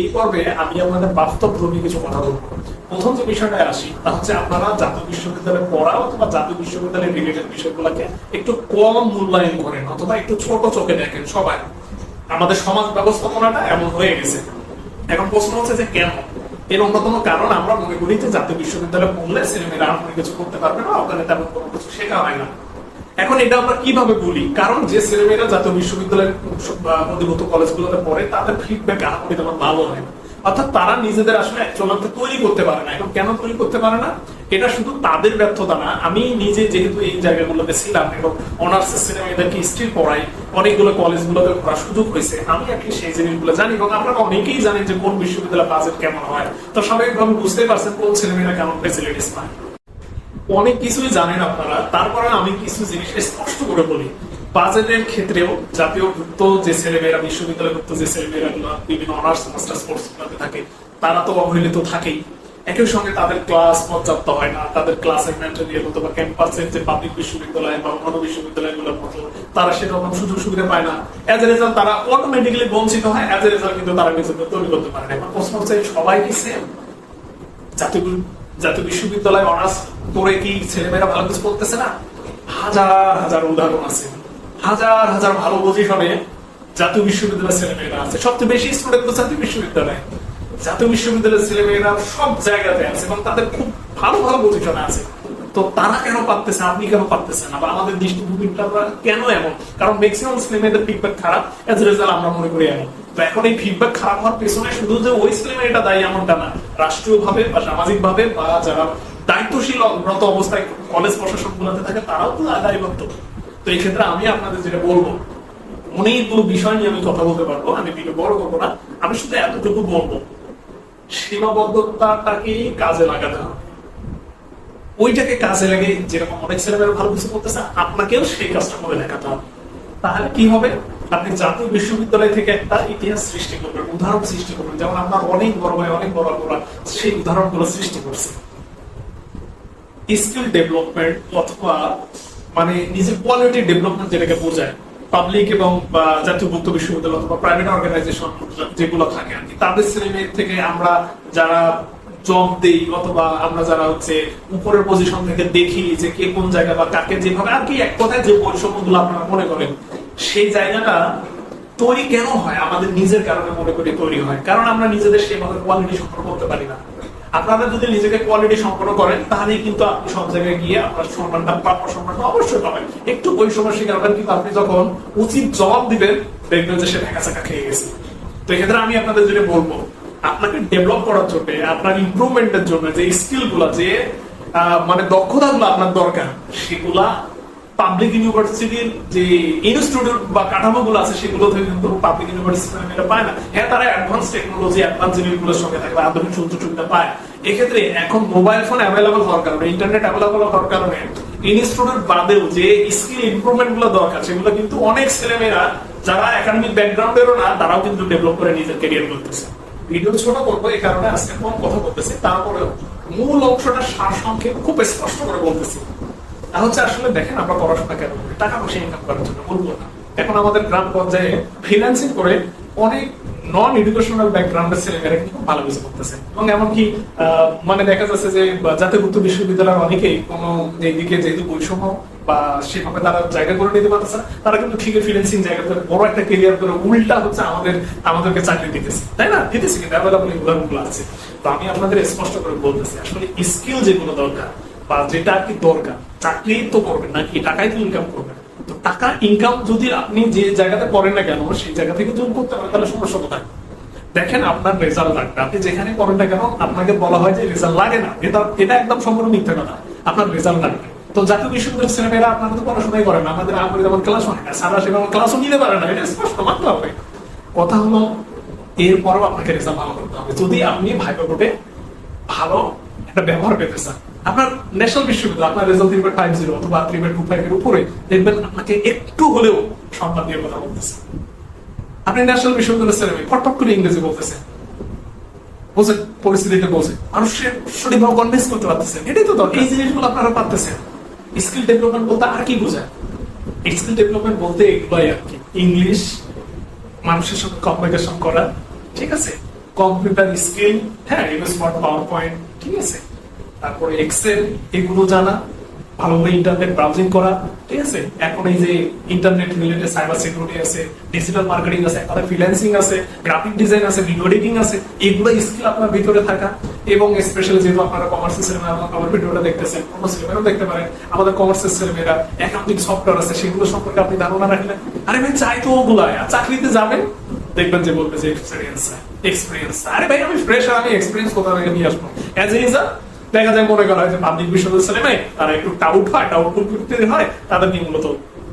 এই পর্বে আমি আপনাদের বাস্তব ধর্মী কিছু কথা বলব। প্রথম যে বিষয়টায় আসি, তা হচ্ছে আপনারা জাতীয় বিশ্ববিদ্যালয়ে পড়া অথবা জাতীয় বিশ্ববিদ্যালয়ের রিলেটেড বিষয়গুলোকে একটু কম মূল্যায়ন করেন, অথবা একটু ছোট চোখে দেখেন সবাই। আমাদের সমাজ ব্যবস্থাপনাটা এমন হয়ে গেছে। এখন প্রশ্ন হচ্ছে যে কেন? এর অন্যতম কারণ আমরা মনে করি যে জাতীয় বিশ্ববিদ্যালয়ে পড়লে ছেলেমেয়েরা আর কিছু করতে পারবে না ওখানে তেমন কোনো কিছু শেখা হয় না। এখন এটা আমরা কীভাবে বলি কারণ যে ছেলেমেয়েরা জাতীয় বিশ্ববিদ্যালয়ের বা অধিভূত কলেজগুলোতে পড়ে, তাদের ফিডব্যাক আহামরি তেমন ভালো হয় না। অর্থাৎ তারা নিজেদের আসলে অ্যাকচুয়াল তৈরি করতে পারে না। এখন কেন তৈরি করতে পারে না? এটা শুধু তাদের ব্যর্থতা না। আমি নিজে যেহেতু এই জায়গাগুলোতে ছিলাম এবং অনার্স ছেলেমেয়েদেরকে স্টিল পড়াই, অনেকগুলো কলেজগুলোতে পড়ার সুযোগ হয়েছে, আমি কি সেই জিনিসগুলো জানি এবং আপনারা অনেকেই জানেন যে কোন বিশ্ববিদ্যালয় বাজেট কেমন হয়। তো স্বাভাবিকভাবে বুঝতেই পারছেন কোন ছেলেমেয়েরা কেমন ফেসিলিটিস পায়। অনেক কিছুই জানেন আপনারা। তারপরে আমি কিছু জিনিস স্পষ্ট করে বলি। বাজেটের ক্ষেত্রেও জাতীয় ভুক্ত যে ছেলেমেয়েরা বিশ্ববিদ্যালয় ভুক্ত যে ছেলেমেয়েরা বিভিন্ন অনার্স, মাস্টার্স কোর্স থাকে, তারা তো অবহেলিত থাকেই। একই সঙ্গে তাদের ক্লাস পর্যাপ্ত হয় না। তাদের ম্যাটেরিয়াল অথবা ক্যাম্পাসের যে পাবলিক বিশ্ববিদ্যালয় বা মতো, তারা সেরকম সুযোগ সুবিধা পায় না। এ রেজাল্ট তারা অটোমেটিক্যালি বঞ্চিত হয়। অ্যাজ এ রেজাল্ট কিন্তু তারা নিজেদের তৈরি করতে পারে না। প্রশ্ন হচ্ছে, সবাই কি সেম জাতীয় জাতীয় বিশ্ববিদ্যালয় অনার্স করে কি ছেলেমেয়েরা ভালো কিছু করতেছে না? হাজার হাজার উদাহরণ আছে। হাজার হাজার ভালো পজিশনে জাতীয় বিশ্ববিদ্যালয়ের ছেলেমেয়েরা আছে। সবচেয়ে বেশি স্টুডেন্ট তো জাতীয় বিশ্ববিদ্যালয়। জাতীয় বিশ্ববিদ্যালয়ের ছেলেমেয়েরা সব জায়গাতে আছে এবং তাদের খুব ভালো ভালো পজিশনে আছে। তো তারা কেন পারতেছে আপনি কেন পারতেছেন আবার আমাদের দৃষ্টিভঙ্গিটা আমরা কেন এমন? কারণ ম্যাক্সিমাম ছেলেমেয়েদের ফিডব্যাক খারাপ এজ রেজাল্ট আমরা মনে করি এমন। এখন এই ফিডব্যাক খারাপ হওয়ার পেছনে শুধু যে ওই ছেলেমেয়েটা দায়ী এমনটা না বা বা যারা অবস্থায় কলেজ প্রশাসন গুলোতে থাকে, তারাও তো তো এই ক্ষেত্রে আমি আপনাদের যেটা বলব অনেকগুলো বিষয় নিয়ে আমি কথা বলতে পারব আমি বড় করব না, আমি শুধু এতটুকু বলব, সীমাবদ্ধতাটাকে কাজে লাগাতে হবে। ওইটাকে কাজে লাগে যেরকম অনেক ছেলেমেয়েরা ভালো কিছু করতেছে, আপনাকেও সেই কাজটা করে দেখাতে হবে। তাহলে কি হবে? আপনি জাতীয় বিশ্ববিদ্যালয় থেকে একটা ইতিহাস সৃষ্টি করবেন, উদাহরণ সৃষ্টি করবেন। যেমন আপনার অনেক বড় ভাই, অনেক বড় বড় সেই উদাহরণগুলো সৃষ্টি করছে। স্কিল ডেভেলপমেন্ট অথবা মানে নিজের কোয়ালিটি ডেভেলপমেন্ট যেটাকে বোঝায় পাবলিক এবং জাতীয় মুক্ত বিশ্ববিদ্যালয় অথবা প্রাইভেট অর্গানাইজেশন যেগুলো থাকে আর কি। তাদের ছেলেমেয়ের থেকে আমরা যারা জব দেই অথবা আমরা যারা হচ্ছে উপরের পজিশন থেকে দেখি যে কে কোন জায়গা বা কাকে যেভাবে, আর কি এক কথায় যে বৈষম্যগুলো আপনারা মনে করেন সেই জায়গাটা তৈরি কেন হয়? আমাদের নিজের কারণে মনে করি তৈরি হয়। কারণ আমরা নিজেদের সেভাবে কোয়ালিটি সম্পর্ক করতে পারি না। আপনারা যদি নিজেকে কোয়ালিটি সম্পন্ন করেন তাহলে কিন্তু আপনি সব জায়গায় গিয়ে আপনার সম্মানটা প্রাপ্য সম্মানটা অবশ্যই পাবেন। একটু বৈষম্য শিকার হবেন কিন্তু আপনি যখন উচিত জবাব দিবেন, দেখবেন যে সে ঢাকা চাকা খেয়ে গেছে। তো এক্ষেত্রে আমি আপনাদের যেটা বলব, আপনাকে ডেভেলপ করার জন্য, আপনার ইমপ্রুভমেন্টের জন্য যে স্কিলগুলা, যে মানে দক্ষতা গুলো আপনার দরকার, সেগুলা পাবলিক ইউনিভার্সিটির যে ইনস্টিটিউট বা কাঠামো গুলো আছে, সেগুলো থেকে কিন্তু পাবলিক ইউনিভার্সিটি এটা পায় না। হ্যাঁ তারা অ্যাডভান্স টেকনোলজি অ্যাডভান্স জিনিসগুলোর সঙ্গে থাকবে আধুনিক সুযোগ সুবিধা পায়। এক্ষেত্রে এখন মোবাইল ফোন অ্যাভেলেবল হওয়ার কারণে ইন্টারনেট অ্যাভেলেবল হওয়ার কারণে ইনস্টিটিউট বাদেও যে স্কিল ইমপ্রুভমেন্টগুলো দরকার, সেগুলো কিন্তু অনেক ছেলেমেয়েরা, যারা একাডেমিক ব্যাকগ্রাউন্ডেরও না, তারাও কিন্তু ডেভেলপ করে নিজের ক্যারিয়ার করতেছে ভিডিও ছোট করব, এই কারণে আজকে কম কথা বলতেছি। তারপরেও মূল অংশটা সার সংক্ষেপ খুব স্পষ্ট করে বলতেছি। তা হচ্ছে আসলে দেখেন আমরা পড়াশোনা কেন? টাকা পয়সা ইনকাম করার জন্য, বলব না। এখন আমাদের গ্রাম পর্যায়ে ফ্রিল্যান্সিং করে অনেক নন এডুকেশনাল ব্যাকগ্রাউন্ডের ছেলেমেয়েরা কিন্তু ভালো কিছু করতেছে। এবং এমনকি মানে দেখা যাচ্ছে যে বিশ্ববিদ্যালয়ের অনেকেই কোনো এইদিকে যেহেতু বৈষম্য বা সেভাবে তারা জায়গা করে নিতে পারতেছে তারা কিন্তু ঠিকই জায়গা করে বড় একটা কেরিয়ার করে উল্টা হচ্ছে আমাদের, আমাদেরকে চাকরি দিতেছে। তাই না? দিতেছে কিন্তু অ্যাভেলেবল উদাহরণগুলো আছে। তো আমি আপনাদের স্পষ্ট করে বলতেছি, আসলে স্কিল যেগুলো দরকার বা যেটা আর কি দরকার চাকরি তো করবেন নাকি? টাকাই তো ইনকাম করবেন। তো টাকা ইনকাম যদি আপনি যে জায়গাতে করেন না কেন, সেই জায়গা থেকে যদি করতে পারেন, তাহলে সমস্যা কোথায়? দেখেন আপনার রেজাল্ট লাগবে। আপনি যেখানে করেন না কেন, আপনাকে বলা হয় যে রেজাল্ট লাগে না। এটা এটা একদম সম্পূর্ণ মিথ্যা কথা। আপনার রেজাল্ট লাগবে। তো জাতীয় বিশ্ববিদ্যালয়ের ছেলেমেয়েরা আপনারা তো পড়াশোনাই করেন না। আমাদের আমাদের যেমন ক্লাস হয় না। সারা সেরকম ক্লাসও নিতে পারে না। এটা স্পষ্ট, মানতে হবে। কথা হলো, এরপরও আপনাকে রেজাল্ট ভালো করতে হবে। যদি আপনি ভাইবা ভালো একটা ব্যবহার পেতে চান আপনার ন্যাশনাল বিশ্ববিদ্যালয় আপনার রেজাল্ট থ্রি ফাইভ জিরো অথবা থ্রি পয়েন্ট টু ফাইভ এর উপরে দেখবেন আপনাকে একটু হলেও সম্মান দিয়ে কথা বলতেছে। আপনি ন্যাশনাল বিশ্ববিদ্যালয়ের ছেলে করে ইংরেজি বলতেছেন বোঝে পরিস্থিতিটা বোঝে মানুষের কনভিন্স করতে পারতেছেন এটাই তো দরকার। এই জিনিসগুলো আপনারা পারতেছেন। স্কিল ডেভেলপমেন্ট বলতে আর কি বোঝায়? স্কিল ডেভেলপমেন্ট বলতে এগুলাই আর কি। ইংলিশ মানুষের সঙ্গে কমিউনিকেশন করা, ঠিক আছে? কম্পিউটার স্কিল হ্যাঁ ওয়ার্ড পাওয়ার পয়েন্ট ঠিক আছে? তারপরে এক্সেল এগুলো জানা ভালোভাবে ইন্টারনেট ব্রাউজিং করা, ঠিক আছে? এখন এই যে ইন্টারনেট রিলেটেড সাইবার সিকিউরিটি আছে ডিজিটাল মার্কেটিং আছে এখন ফ্রিল্যান্সিং আছে গ্রাফিক ডিজাইন আছে ভিডিও এডিটিং আছে, এগুলো স্কিল আপনার ভিতরে থাকা। এবং স্পেশালি যেহেতু আপনারা কমার্সের ছেলেমেয়েরা আমার ভিডিওটা দেখতেছেন, অন্য ছেলেমেয়েরাও দেখতে পারেন। আমাদের কমার্সের ছেলেমেয়েরা অ্যাকাউন্টিং সফটওয়্যার আছে, সেগুলো সম্পর্কে আপনি ধারণা রাখলেন আরে ভাই, চাই তো ওগুলা চাকরিতে যাবেন, দেখবেন যে বলবে যে এক্সপিরিয়েন্স এক্সপিরিয়েন্স আরে ভাই, আমি ফ্রেশ আমি এক্সপিরিয়েন্স কোথা থেকে নিয়ে আসব। অ্যাজ এ দেখা যায় মনে করা হয় যে পাবলিক বিশ্ববিদ্যালয় ছেলে মেয়ে তারা একটু টাউট হয় টাউট করতে হয় তাদেরকে মূলত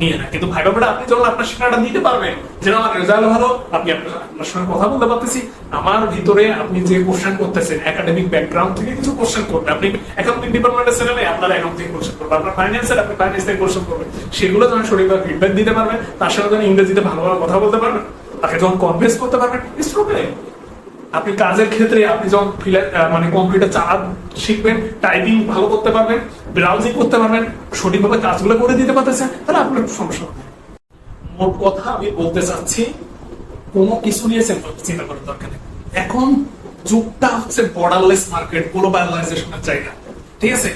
নিয়ে না কিন্তু ভাই আপনি আপনার দিতে পারবেন যে না, আমার রেজাল্ট ভালো আপনি আপনার সঙ্গে কথা বলতে পারতেছি। আমার ভিতরে আপনি যে কোশ্চেন করতেছেন একাডেমিক ব্যাকগ্রাউন্ড থেকে কিছু কোশ্চেন করবে আপনি অ্যাকাউন্টিং ডিপার্টমেন্টের ছেলে আপনার অ্যাকাউন্টিং কোশ্চেন করবে আপনার ফাইন্যান্সের আপনি ফাইন্যান্স থেকে কোশ্চেন সেগুলো যখন শরীরভাবে ফিডব্যাক দিতে পারবেন তার সাথে যখন ইংরেজিতে ভালোভাবে কথা বলতে পারবেন। তাকে যখন কনভিন্স করতে পারবেন ইটস আপনি কাজের ক্ষেত্রে আপনি যখন মানে কম্পিউটার চালা শিখবেন টাইপিং ভালো করতে পারবেন ব্রাউজিং করতে পারবেন, সঠিকভাবে কাজগুলো করে দিতে পারতেছেন, তাহলে আপনার সমস্যা মোট কথা আমি বলতে চাচ্ছি, কোনো কিছু নিয়ে চিন্তা চিন্তা করার দরকার নেই। এখন যুগটা হচ্ছে বর্ডারলেস মার্কেট গ্লোবালাইজেশনের জায়গা। ঠিক আছে?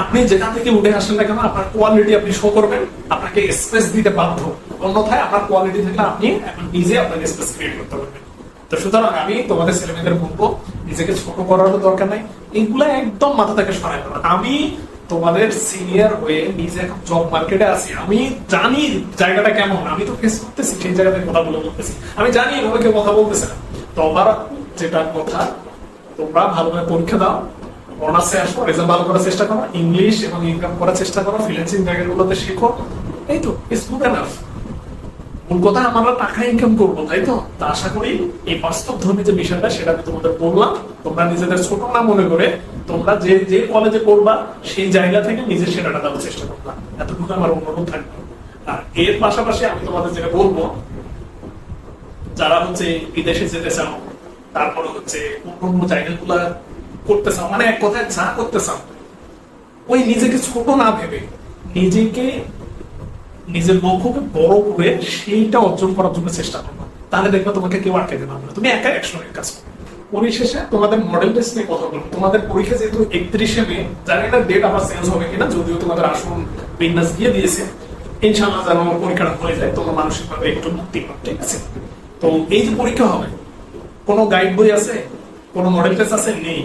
আপনি যেখান থেকে উঠে আসেন না কেন, আপনার কোয়ালিটি আপনি শো করবেন, আপনাকে স্পেস দিতে বাধ্য। অন্যথায় আপনার কোয়ালিটি থাকলে আপনি এখন নিজে আপনাকে স্পেস ক্রিয়েট করতে পারবেন। তো সুতরাং আমি তোমাদের ছেলেমেয়েদের বলব, নিজেকে ছোট করারও দরকার নাই। এগুলা একদম মাথা থেকে সরাই দেবো আমি তোমাদের সিনিয়র হয়ে নিজে জব মার্কেটে আছি। আমি জানি জায়গাটা কেমন। আমি তো ফেস করতেছি, সেই জায়গাতে কথা বলে বলতেছি। আমি জানি এভাবে কেউ কথা বলতেছে না। তোমার যেটা কথা, তোমরা ভালোভাবে পরীক্ষা দাও অনার্সে আসো রেজাল্ট ভালো করার চেষ্টা করো ইংলিশ এবং ইনকাম করার চেষ্টা করো ফ্রিল্যান্সিং জায়গাগুলোতে শেখো। এই তো ইটস গুড এনাফ মূল কথা, আমরা টাকা ইনকাম করব, তাই তো? আশা করি এই বাস্তব ধর্মী যে বিষয়টা, সেটা তোমাদের বললাম। তোমরা নিজেদের ছোট না মনে করে তোমরা যে যে কলেজে পড়বা, সেই জায়গা থেকে নিজের সেরাটা দেওয়ার চেষ্টা করবা। এতটুকু আমার অনুরোধ থাকবে। আর এর পাশাপাশি আমি তোমাদের যেটা বলব, যারা হচ্ছে বিদেশে যেতে চাও, তারপরে হচ্ছে অন্য জায়গাগুলা করতে চাও মানে এক কথায় যা করতে চাও, ওই নিজেকে ছোট না ভেবে নিজেকে নিজের লক্ষ্যকে বড় করে সেইটা অর্জন করার জন্য চেষ্টা করবা। তাহলে দেখবে তোমাকে কেউ আটকে পারবে না। তুমি একা একসঙ্গে কাজ করবে পরিশেষে তোমাদের মডেল টেস্ট নিয়ে কথা বলব। তোমাদের পরীক্ষা যেহেতু একত্রিশে মে জানি না ডেট আবার চেঞ্জ হবে কিনা, যদিও তোমাদের আসন বিন্যাস দিয়ে দিয়েছে ইনশাল্লাহ যেন পরীক্ষাটা হয়ে যায়, তোমরা মানসিকভাবে একটু মুক্তি পাবে, ঠিক আছে? তো এই যে পরীক্ষা হবে, কোনো গাইড বই আছে? কোনো মডেল টেস্ট আছে? নেই।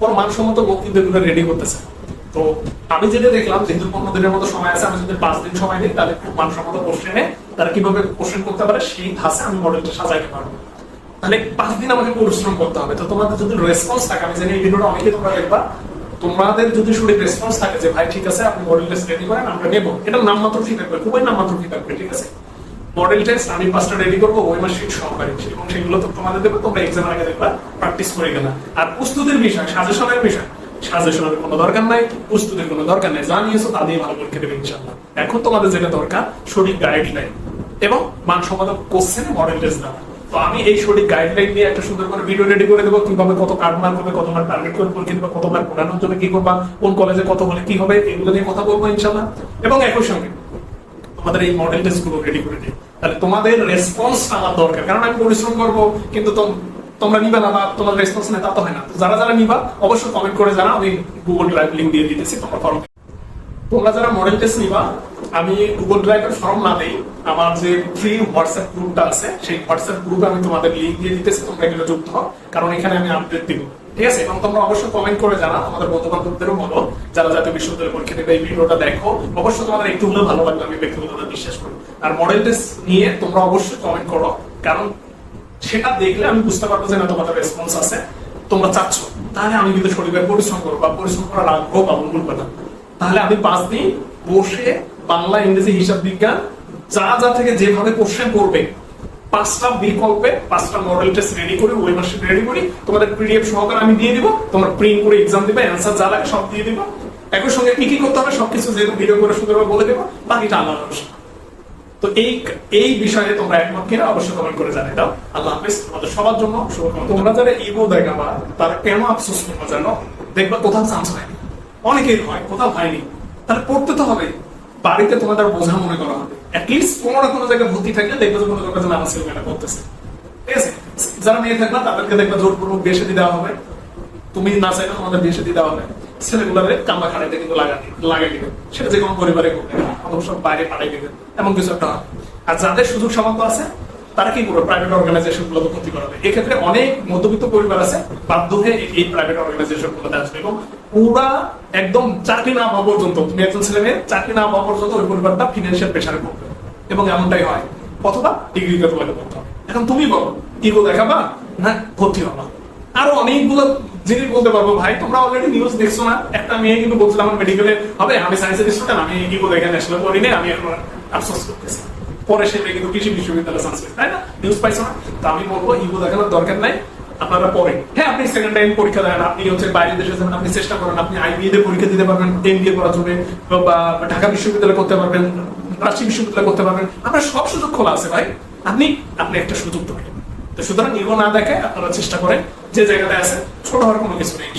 কোনো মানসম্মত কিন্তু রেডি করতেছে তো আমি যেটা দেখলাম, যেহেতু পনেরো দিনের মতো সময় আছে, আমি যদি পাঁচ দিন সময় দিই, তাহলে খুব মানসম্মত কোশ্চেনে তারা কীভাবে কোশ্চেন করতে পারে, সেই ধাসে আমি মডেলটা সাজাইতে পারব। তাহলে পাঁচ দিন আমাকে পরিশ্রম করতে হবে। তো তোমাদের যদি রেসপন্স থাকে, আমি জানি এই ভিডিওটা অনেকে তোমরা দেখবা, তোমাদের যদি রেসপন্স থাকে যে, ভাই, ঠিক আছে, আপনি মডেল টেস্ট রেডি করেন, আমরা নেব। এটা নামমাত্র ফি থাকবে খুবই নামমাত্র ফি থাকবে ঠিক আছে? মডেল টেস্ট আমি পাঁচটা রেডি করব, ওই মাস সহকারী। এবং সেগুলো তো তোমাদের দেবো, তোমরা এক্সাম আগে দেখবা প্র্যাকটিস করে গেলা। আর প্রস্তুতির বিষয়, সাজেশনের বিষয় সাজেশনের কোনো দরকার নাই, প্রস্তুতির কোনো দরকার নাই, যা নিয়েছো তা দিয়ে ভালো এখন তোমাদের যেটা দরকার, সঠিক গাইডলাইন এবং কোশ্চেনে দেওয়া। তো আমি এই সঠিক গাইডলাইন নিয়ে একটা সুন্দর করে ভিডিও রেডি করে দেবো কীভাবে কত কার্ড মার্ক হবে, কত মার্ক টার্গেট করে পরীক্ষা দেবো কত জন্য কি করবা, কোন কলেজে কত হলে কি হবে, এগুলো নিয়ে কথা বলব ইনশাল্লাহ এবং একই সঙ্গে তোমাদের এই মডেল টেস্টগুলো রেডি করে দিই। তাহলে তোমাদের রেসপন্স আমার দরকার, কারণ আমি পরিশ্রম করব, কিন্তু তোমরা নিবা না বা তোমার রেসপন্স নেই তা তো হয় না। যারা যারা নিবা, অবশ্যই কমেন্ট করে জানা আমি গুগল ড্রাইভ লিঙ্ক দিয়ে দিতেছি তোমার ফর্ম তোমরা যারা মডেল টেস্ট নিবা, আমি গুগল ড্রাইভের ফর্ম না দেই। আমার যে ফ্রি হোয়াটসঅ্যাপ গ্রুপটা আছে, সেই হোয়াটসঅ্যাপ গ্রুপে আমি তোমাদের লিঙ্ক দিয়ে দিতেছি, তোমরা এখানে যুক্ত হও। কারণ এখানে আমি আপডেট দিব। ঠিক আছে? এবং তোমরা অবশ্যই কমেন্ট করে জানা আমাদের বন্ধু বান্ধবদেরও বলো। যারা জাতীয় বিশ্ববিদ্যালয় পরীক্ষা দেবে, এই ভিডিওটা দেখো। অবশ্যই তোমাদের একটু হলেও ভালো লাগবে, আমি ব্যক্তিগতভাবে বিশ্বাস করি। আর মডেল টেস্ট নিয়ে তোমরা অবশ্যই কমেন্ট করো। কারণ সেটা দেখলে আমি বুঝতে পারব যে না তোমাদের রেসপন্স আছে। তোমরা চাচ্ছ। তাহলে আমি কিন্তু শরীরে পরিশ্রম করব বা পরিশ্রম করার আগ্রহ পাবো বলবে না। তাহলে আমি পাঁচ দিন বসে বাংলা ইংরেজি হিসাব বিজ্ঞান, যা যা থেকে যেভাবে কোশ্চেন করবে, পাঁচটা বিকল্পে, পাঁচটা মডেল টেস্ট রেডি করে, ওই মাসে রেডি করি, তোমাদের পিডিএফ সহকারে আমি দিয়ে দিব, তোমরা প্রিন্ট করে এক্সাম দিবে অ্যান্সার যা লাগে সব দিয়ে দিব। একই সঙ্গে কি কি করতে হবে, সবকিছু যেহেতু ভিডিও করে সুন্দরভাবে বলে দেবো, বাকিটা আলাদা বিষয়। তো এই এই বিষয়ে তোমরা একমত কিনা অবশ্যই কমেন্ট করে জানিয়ে দাও। আল্লাহ হাফিজ, তোমাদের সবার জন্য তোমরা যারা ইগো দেখাবা তারা কেন আফসোস করব জানো? দেখবা কোথাও চান্স হয়নি। অনেকের হয়, কোথাও হয়নি। তাহলে পড়তে তো হবে। বাড়িতে তোমাদের বোঝা মনে করা হবে। অ্যাটলিস্ট কোনো না কোনো জায়গায় ভর্তি থাকলে দেখবে যে কোনো জায়গায় আমার ছেলেমেয়েরা করতেছে ঠিক আছে? যারা মেয়ে থাকবে, তাদেরকে দেখবে দেওয়া হবে। তুমি না চাইলে তোমাদের বিয়ে শাদী দেওয়া হবে। ছেলেগুলোরে কামা খাড়াইতে কিন্তু লাগা লাগাই দিবে সেটা যে কোনো পরিবারে অথবা সব বাইরে পাঠাই দিবে এমন কিছু একটা হবে। আর যাদের সুযোগ সামর্থ্য আছে, তারা কি করবে? প্রাইভেট অর্গানাইজেশন গুলোকে ক্ষতি করাবে। এক্ষেত্রে অনেক মধ্যবিত্ত পরিবার আছে, বাধ্য হয়ে এই- প্রাইভেট অর্গানাইজেশন গুলোতে আসবে এবং ওরা একদম চাকরি না পাওয়া পর্যন্ত, তুমি একজন ছেলে মেয়ে, চাকরি না পাওয়া পর্যন্ত ওই পরিবারটা ফিনান্সিয়াল প্রেশারে পড়বে। এবং এমনটাই হয়, অথবা ডিগ্রিতে তোমাকে পড়তে হবে। এখন তুমি বলো ইগো দেখাবা? না, ভর্তি হবা। আরও অনেকগুলো জিনিস বলতে পারব। ভাই, তোমরা অলরেডি নিউজ দেখছ না? একটা মেয়ে কিন্তু বলছিল আমার মেডিকেলে হবে আমি সায়েন্সের স্টুডেন্ট আমি ইগো দেখে ন্যাশনাল করি নাই, আমি এখন আফসোস করতেছি। পরে সে কিন্তু কৃষি বিশ্ববিদ্যালয়ে পেয়েছে তাই না? নিউজ পাইছো না? তো আমি বলব, ইগো দেখানোর দরকার নাই, আপনারা পরে হ্যাঁ আপনি সেকেন্ড টাইম পরীক্ষা দেন, আপনি হচ্ছে বাইরের দেশে আপনি চেষ্টা করেন, আপনি আইবিএ তে পরীক্ষা দিতে পারবেন এমবিএ জন্য, বা ঢাকা বিশ্ববিদ্যালয় করতে পারবেন, রাজশাহী বিশ্ববিদ্যালয় করতে পারবেন। আপনার সব সুযোগ খোলা আছে, ভাই। আপনি আপনি একটা সুযোগ ধরেন তো সুতরাং ইগো না দেখে আপনারা চেষ্টা করেন যে জায়গাটা আছে ছোট হওয়ার কোনো কিছু নেই